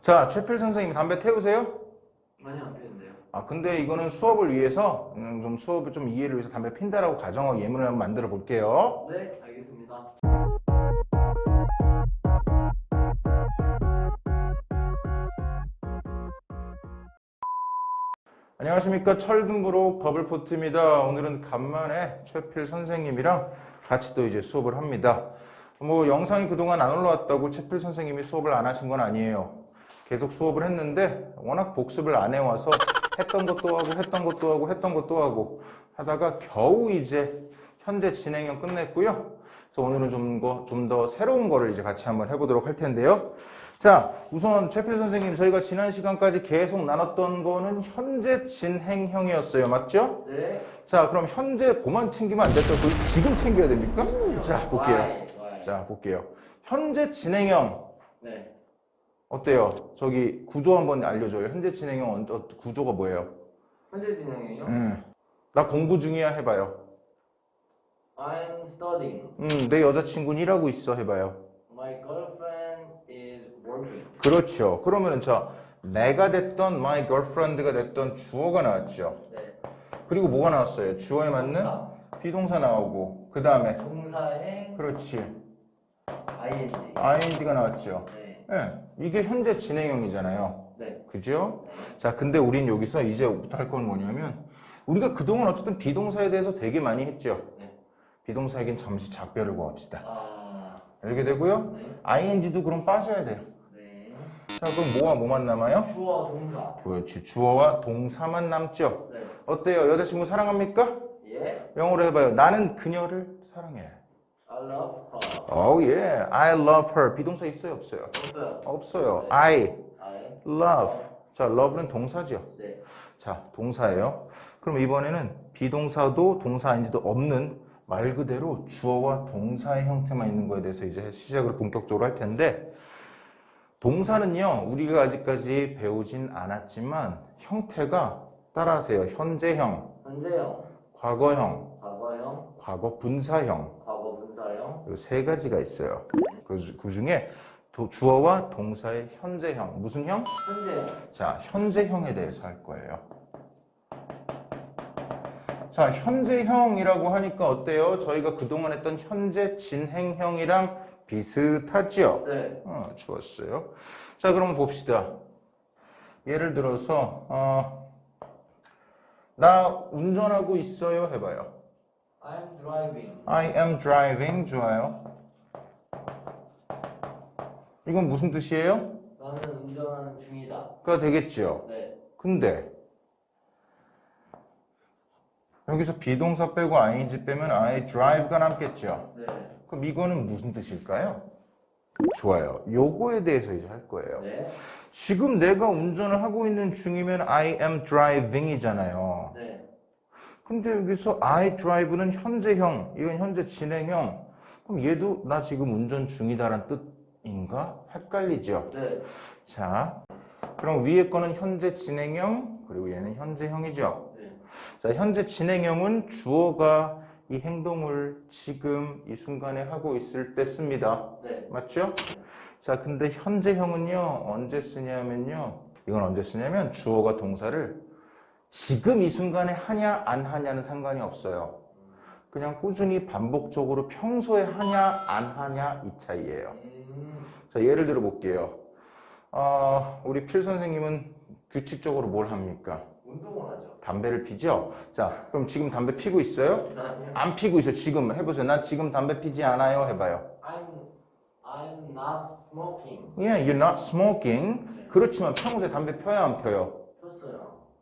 자, 최필 선생님 담배 태우세요? 많이 안 피는데요. 아, 근데 이거는 수업을 위해서, 음, 좀 수업을 좀 이해를 위해서 담배 핀다라고 가정하고 예문을 한번 만들어 볼게요. 네, 알겠습니다. 안녕하십니까. 철근부록 더블포트입니다. 오늘은 간만에 최필 선생님이랑 같이 또 이제 수업을 합니다. 뭐 영상이 그동안 안 올라왔다고 최필 선생님이 수업을 안 하신 건 아니에요. 계속 수업을 했는데 워낙 복습을 안 해와서 했던 것도 하고 했던 것도 하고 했던 것도 하고 하다가 겨우 이제 현재 진행형 끝냈고요. 그래서 오늘은 좀더 새로운 거를 이제 같이 한번 해보도록 할 텐데요. 자, 우선 최필 선생님 저희가 지난 시간까지 계속 나눴던 거는 현재 진행형이었어요. 맞죠? 네. 자, 그럼 현재 고만 챙기면 안 될까요? 그걸 지금 챙겨야 됩니까? 자, 볼게요. 자, 볼게요. 현재 진행형 네. 어때요? 저기 구조 한번 알려줘요. 현재 진행형 어, 구조가 뭐예요? 현재 진행이요. 음, 나 공부 중이야 해봐요. I'm studying. 음, 내 여자친구는 일하고 있어 해봐요. My girlfriend is working. 그렇죠. 그러면은 저 내가 됐던 my girlfriend가 됐던 주어가 나왔죠. 네. 그리고 뭐가 나왔어요? 주어에 맞는 동사. 비동사 나오고 그 다음에 동사의 그렇지 ing. ing가 나왔죠. 네. 예, 이게 현재 진행형이잖아요. 네. 그죠? 자, 근데 우린 여기서 이제부터 할 건 뭐냐면 우리가 그동안 어쨌든 비동사에 대해서 되게 많이 했죠. 네. 비동사에겐 잠시 작별을 구합시다. 아. 알게 되고요. 네. ing도 그럼 빠져야 돼요. 네. 자, 그럼 뭐와 뭐만 남아요? 주어 동사. 그렇지. 주어와 동사만 남죠. 네. 어때요? 여자친구 사랑합니까? 예. 영어로 해봐요. 나는 그녀를 사랑해. I love. Oh yeah, I love her. 비동사 있어요, 없어요? 없어요. 없어요. 네. I I love. 자, love는 동사죠. 네. 자, 동사예요. 그럼 이번에는 비동사도 동사 아닌지도 없는 말 그대로 주어와 동사의 형태만 있는 거에 대해서 이제 시작을 본격적으로 할 텐데 동사는요, 우리가 아직까지 배우진 않았지만 형태가 따라하세요. 현재형, 현재형, 과거형, 과거형, 과거 분사형 세 가지가 있어요. 그, 주- 그 중에 도- 주어와 동사의 현재형 무슨 형? 현재형. 자, 현재형에 대해서 할 거예요. 자, 현재형이라고 하니까 어때요? 저희가 그동안 했던 현재 진행형이랑 비슷하죠? 네. 어, 좋았어요. 자, 그럼 봅시다. 예를 들어서, 어, 나 운전하고 있어요. 해봐요. I'm driving. I am driving. 좋아요. 이건 무슨 뜻이에요? 나는 운전하는 중이다. 가 되겠죠? 네. 근데 여기서 비동사 빼고 ing 빼면 I drive가 남겠죠. 네. 그럼 이거는 무슨 뜻일까요? 좋아요. 요거에 대해서 이제 할 거예요. 네. 지금 내가 운전을 하고 있는 중이면 I am driving이잖아요. 네. 근데 여기서 I drive는 현재형, 이건 현재 진행형. 그럼 얘도 나 지금 운전 중이다라는 뜻인가? 헷갈리죠? 네. 자, 그럼 위에 거는 현재 진행형, 그리고 얘는 현재형이죠. 네. 자, 현재 진행형은 주어가 이 행동을 지금 이 순간에 하고 있을 때 씁니다. 네. 맞죠? 자, 근데 현재형은요, 언제 쓰냐면요. 이건 언제 쓰냐면 주어가 동사를 지금 이 순간에 하냐, 안 하냐는 상관이 없어요. 그냥 꾸준히 반복적으로 평소에 하냐, 안 하냐 이 차이예요. 음. 자, 예를 들어 볼게요. 어, 우리 필 선생님은 규칙적으로 뭘 합니까? 운동을 하죠. 담배를 피죠? 자, 그럼 지금 담배 피고 있어요? 아니요. 안 피고 있어요. 지금 해보세요. 나 지금 담배 피지 않아요. 해봐요. I'm I'm not smoking. Yeah, you're not smoking. 그렇지만 평소에 담배 펴야 안 펴요?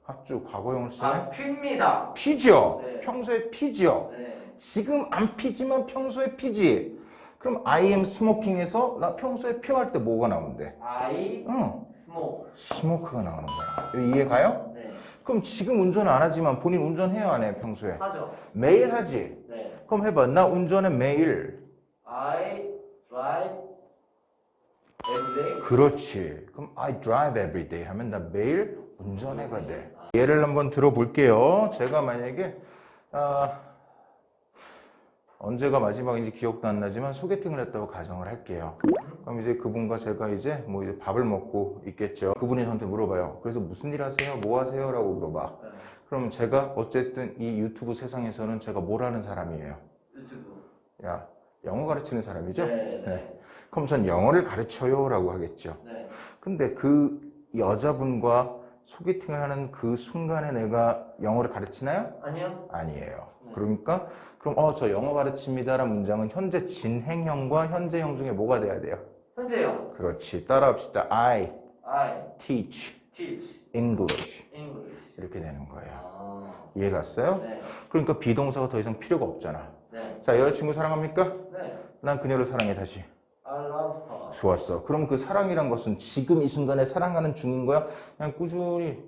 합주 과거형을 쓰네? 아, 핍니다. 피죠? 네. 평소에 피죠? 네. 지금 안 피지만 평소에 피지. 그럼 I am smoking에서 나 평소에 피할 때 뭐가 나온대? I 응, smoke. 스모크가 나오는 거야. 이해 가요? 네. 그럼 지금 운전 안 하지만 본인 운전해요 안 해요 평소에? 하죠. 매일 하지? 네. 그럼 해봐 나 운전해 매일 I drive every day. 그렇지 그럼 I drive every day 하면 나 매일 운전해가 돼 예를 한번 들어볼게요 제가 만약에 아, 언제가 마지막인지 기억도 안 나지만 소개팅을 했다고 가정을 할게요. 그럼 이제 그분과 제가 이제 뭐 이제 밥을 먹고 있겠죠. 그분이 저한테 물어봐요. 그래서 무슨 일 하세요? 뭐 하세요? 라고 물어봐. 네. 그럼 제가 어쨌든 이 유튜브 세상에서는 제가 뭘 하는 사람이에요? 유튜브. 야, 영어 가르치는 사람이죠? 네, 네. 그럼 전 영어를 가르쳐요 라고 하겠죠. 네. 근데 그 여자분과 소개팅을 하는 그 순간에 내가 영어를 가르치나요? 아니요. 아니에요. 네. 그러니까 그럼 어 저 영어 가르칩니다라는 문장은 현재 진행형과 현재형 중에 뭐가 돼야 돼요? 현재요. 그렇지. 따라합시다. I I teach teach English English. 이렇게 되는 거예요. 아. 이해 갔어요? 네. 그러니까 비동사가 더 이상 필요가 없잖아. 네. 자 여자친구 사랑합니까? 네. 난 그녀를 사랑해 다시. 좋았어. 그럼 그 사랑이란 것은 지금 이 순간에 사랑하는 중인 거야? 그냥 꾸준히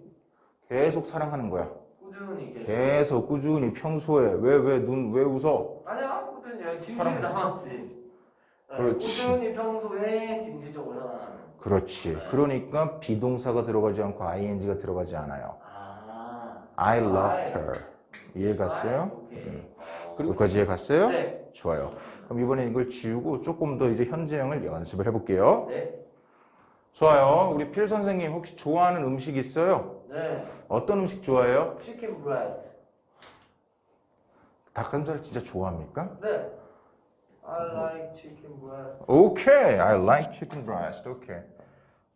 계속 사랑하는 거야. 꾸준히 계속. 계속 꾸준히 평소에 왜 왜 눈 왜 웃어? 아니야. 꾸준히 사랑. 남았지. 네, 그렇지. 꾸준히 평소에 진실적으로. 그렇지. 네. 그러니까 비동사가 들어가지 않고 ing가 들어가지 않아요. 아. I love I. her. 이해 갔어요? 오 여기까지 갔어요? 네. 좋아요. 그럼 이번에 이걸 지우고 조금 더 이제 현재형을 연습을 해볼게요. 네. 좋아요. 우리 필 선생님 혹시 좋아하는 음식 있어요? 네. 어떤 음식 좋아해요? 치킨 브레스트. 닭가슴살 진짜 좋아합니까? 네. I like chicken breast. Okay, I like chicken breast. Okay,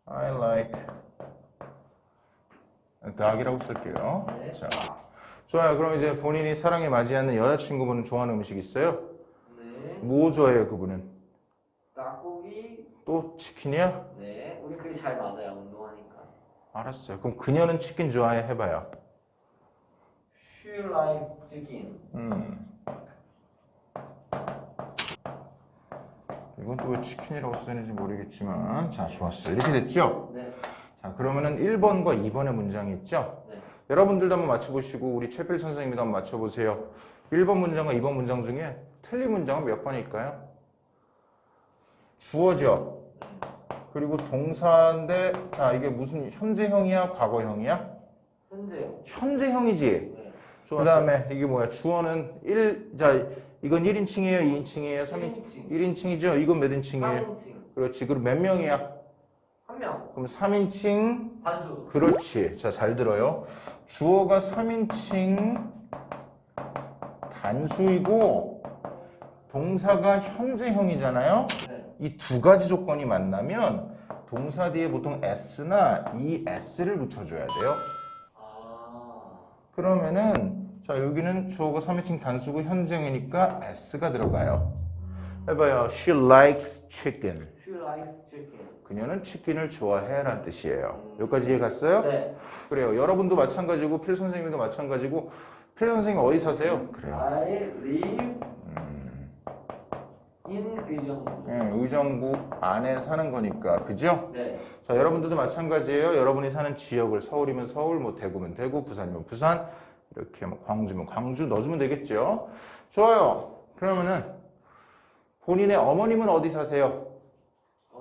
I like 닭이라고 쓸게요. 네. 자, 좋아요. 그럼 이제 본인이 사랑에 맞이하는 여자친구분은 좋아하는 음식 있어요? 네. 뭐 좋아해요, 그분은? 닭고기. 또 치킨이야? 네. 우리 그게 잘 맞아요. 운동하니까. 알았어요. 그럼 그녀는 치킨 좋아해 해봐요. She like chicken. 음. 이건 또 왜 치킨이라고 쓰는지 모르겠지만, 자, 좋았어요. 이렇게 됐죠? 네. 자, 그러면은 1번과 2번의 문장이 있죠? 네. 여러분들도 한번 맞춰보시고 우리 최필 선생님도 한번 맞춰보세요. 1번 문장과 2번 문장 중에 틀린 문장은 몇 번일까요? 주어죠. 그리고 동사인데 자 이게 무슨 현재형이야 과거형이야? 현재요. 현재형이지. 네. 그 다음에 이게 뭐야? 주어는 1, 자 이건 1인칭이에요? 2인칭이에요? 3인칭? 1인칭. 1인칭이죠? 이건 몇 인칭이에요? 3인칭. 그렇지. 그럼 몇 명이야? 명. 그럼 3인칭 반수. 그렇지. 자, 잘 들어요. 주어가 3인칭 단수이고 동사가 현재형이잖아요. 네. 이두 가지 조건이 만나면 동사 뒤에 보통 s나 es를 붙여줘야 돼요. 아. 그러면은 자 여기는 주어가 3인칭 단수고 현재형이니까 s가 들어가요. 해봐요. She likes chicken. She likes chicken. 그녀는 치킨을 좋아해 라는 뜻이에요. 여기까지 이해 갔어요? 네. 그래요. 여러분도 마찬가지고 필 선생님도 마찬가지고 필 선생님 어디 사세요? 그래요. I live 음, in 의정부. 음, 의정부 안에 사는 거니까 그죠? 네. 자 여러분들도 마찬가지예요. 여러분이 사는 지역을 서울이면 서울, 뭐 대구면 대구, 부산이면 부산 이렇게 뭐 광주면 광주 넣어주면 되겠죠? 좋아요. 그러면은 본인의 어머님은 어디 사세요?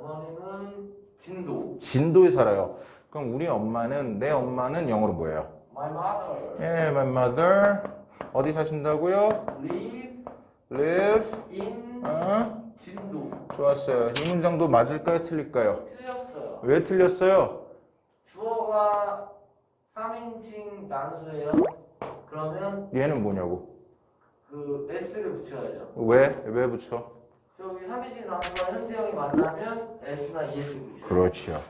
어머님은 진도. 진도에 살아요. 그럼 우리 엄마는 내 엄마는 영어로 뭐예요? My mother 예, my mother 어디 사신다고요? live live in 어? 진도. 좋았어요. 이 문장도 맞을까요? 틀릴까요? 틀렸어요. 왜 틀렸어요? 주어가 3인칭 단수예요. 그러면 얘는 뭐냐고? 그 s를 붙여야죠. 왜? 왜 붙여? 그럼 이 삼인칭 나누과 현재형이 만나면 S나 ES분이죠. 그렇죠.